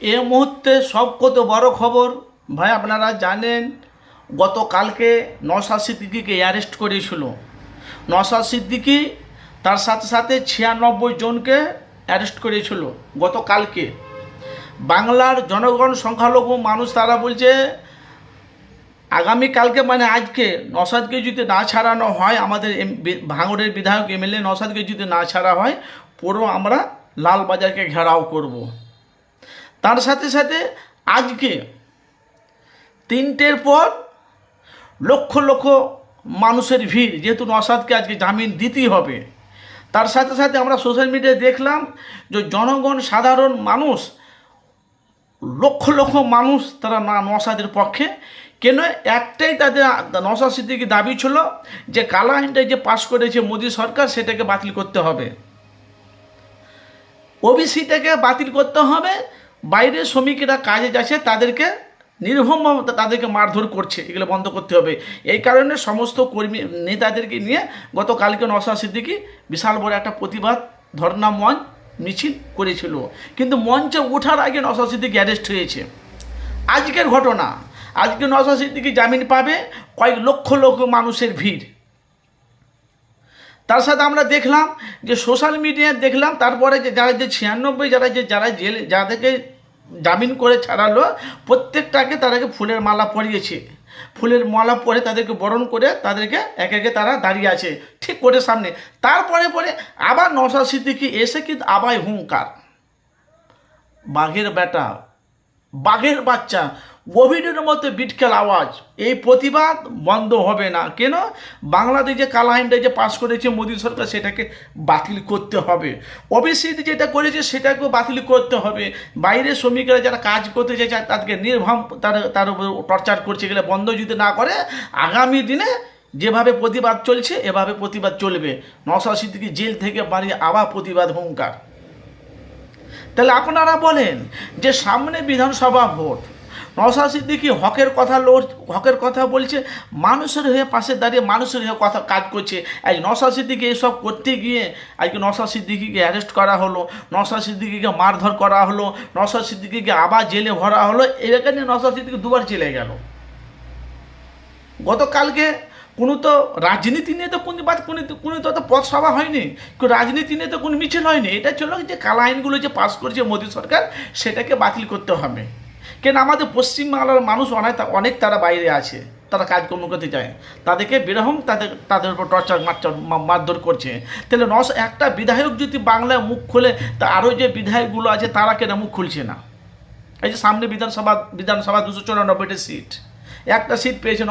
এ মুহূর্তে সব কত বড় খবর, ভাই আপনারা জানেন, গতকালকে নশা সিদ্দিকিকে অ্যারেস্ট করেছিল নশা সিদ্দিকি তার সাথে সাথে ছিয়ানব্বই জনকে অ্যারেস্ট করেছিল গতকালকে বাংলার জনগণ সংখ্যালঘু মানুষ তারা বলছে, আগামীকালকে মানে আজকে নসাদকে যদি না ছাড়ানো হয়, আমাদের ভাঙড়ের বিধায়ক এমএলএ নসাদকে যদি না ছাড়া হয়, পুরো আমরা লালবাজারকে ঘেরাও করব। তার সাথে সাথে আজকে তিনটের পর লক্ষ লক্ষ মানুষের ভিড়, যেহেতু নসাদকে আজকে জামিন দিতেই হবে। তার সাথে সাথে আমরা সোশ্যাল মিডিয়ায় দেখলাম যে জনগণ, সাধারণ মানুষ, লক্ষ লক্ষ মানুষ তারা না নসাদের পক্ষে। কেন? একটাই তাদের নসাদ সিদ্দিকি দাবি ছিল যে কালা আইনটা যে পাশ করেছে মোদী সরকার, সেটাকে বাতিল করতে হবে। ওবিসিটাকে বাতিল করতে হবে বাইরে শ্রমিকেরা কাজে যাচ্ছে, তাদেরকে নির্ভম তাদেরকে মারধর করছে, এগুলো বন্ধ করতে হবে। এই কারণে সমস্ত কর্মী, নেতাদেরকে নিয়ে গতকালকে নসা সিদ্দিকি বিশাল বড় একটা প্রতিবাদ, ধর্ণা মঞ্চ, মিছিল করেছিল। কিন্তু মঞ্চে ওঠার আগে নসা সিদ্দিকি অ্যারেস্ট হয়েছে। আজকের ঘটনা, আজকে নসা সিদ্দিকি জামিন পাবে কয়েক লক্ষ লক্ষ মানুষের ভিড়। তার সাথে আমরা দেখলাম যে সোশ্যাল মিডিয়ায় দেখলাম, তারপরে যে যারা যে ছিয়ানব্বই, যারা যে, যারা জেলে, যাদেরকে জামিন করে ছাড়ালো, প্রত্যেকটাকে তাদেরকে ফুলের মালা পরিয়েছে। ফুলের মালা পরে তাদেরকে বরণ করে তাদেরকে একে একে তারা দাঁড়িয়ে আছে, ঠিক করে সামনে। তারপরে পরে আবার নশা সিদ্দিকি এসে কিন্তু আবার হুঙ্কার। বাঘের বেটা, বাঘের বাচ্চা কোভিডের মতো বিটকেল আওয়াজ। এই প্রতিবাদ বন্ধ হবে না। কেন? বাংলাদেশ যে কালা আইনটা যে পাশ করেছে মোদী সরকার, সেটাকে বাতিল করতে হবে। ওবিসি যেটা করেছে, সেটাকেও বাতিল করতে হবে। বাইরে শ্রমিকরা যারা কাজ করতে চায় তাদেরকে নির্ভম তার তার উপর টর্চার করছে গেলে বন্ধ যদি না করে, আগামী দিনে যেভাবে প্রতিবাদ চলছে, এভাবে প্রতিবাদ চলবে। নশা সিদ্দিকি জেল থেকে বাড়ি আবার প্রতিবাদ হুঙ্কার। তাহলে আপনারা বলেন যে সামনে বিধানসভা ভোট নওশা সিদ্দিকি হকের কথা লড়, হকের কথা বলছে, মানুষের হয়ে পাশে দাঁড়িয়ে মানুষের হয়ে কথা কাজ করছে। আজ নওশা সিদ্দিকি এসব করতে গিয়ে, আজকে নওশা সিদ্দিকিকে অ্যারেস্ট করা হলো নওশা সিদ্দিকিকে মারধর করা হলো নওশা সিদ্দিকিকে আবার জেলে ভরা হলো এখানে নওশা সিদ্দিকি দুবার জেলে গেল। গতকালকে কোনো তো রাজনীতি নিয়ে তো কোনো বাদ কোনো কোনো তো পথ সভা হয়নি রাজনীতি নিয়ে তো কোনো মিছিল হয়নি। এটা ছিল যে কালা আইনগুলো যে পাস করেছে মোদী সরকার, সেটাকে বাতিল করতে হবে। কেন আমাদের পশ্চিমবাংলার মানুষ অনেক অনেক তারা বাইরে আছে, তারা কাজকর্ম করতে চায়। তাদেরকে বিরহম, তাদের তাদের উপর টর্চার মারচার মারধর করছে। তাহলে নশ একটা বিধায়ক যদি বাংলায় মুখ খোলে, তা আরও যে বিধায়কগুলো আছে, তারা কেন মুখ খুলছে না? এই যে সামনে বিধানসভা বিধানসভা দুশো চুরানব্বইটা সিট। একটা সিট পেয়েছে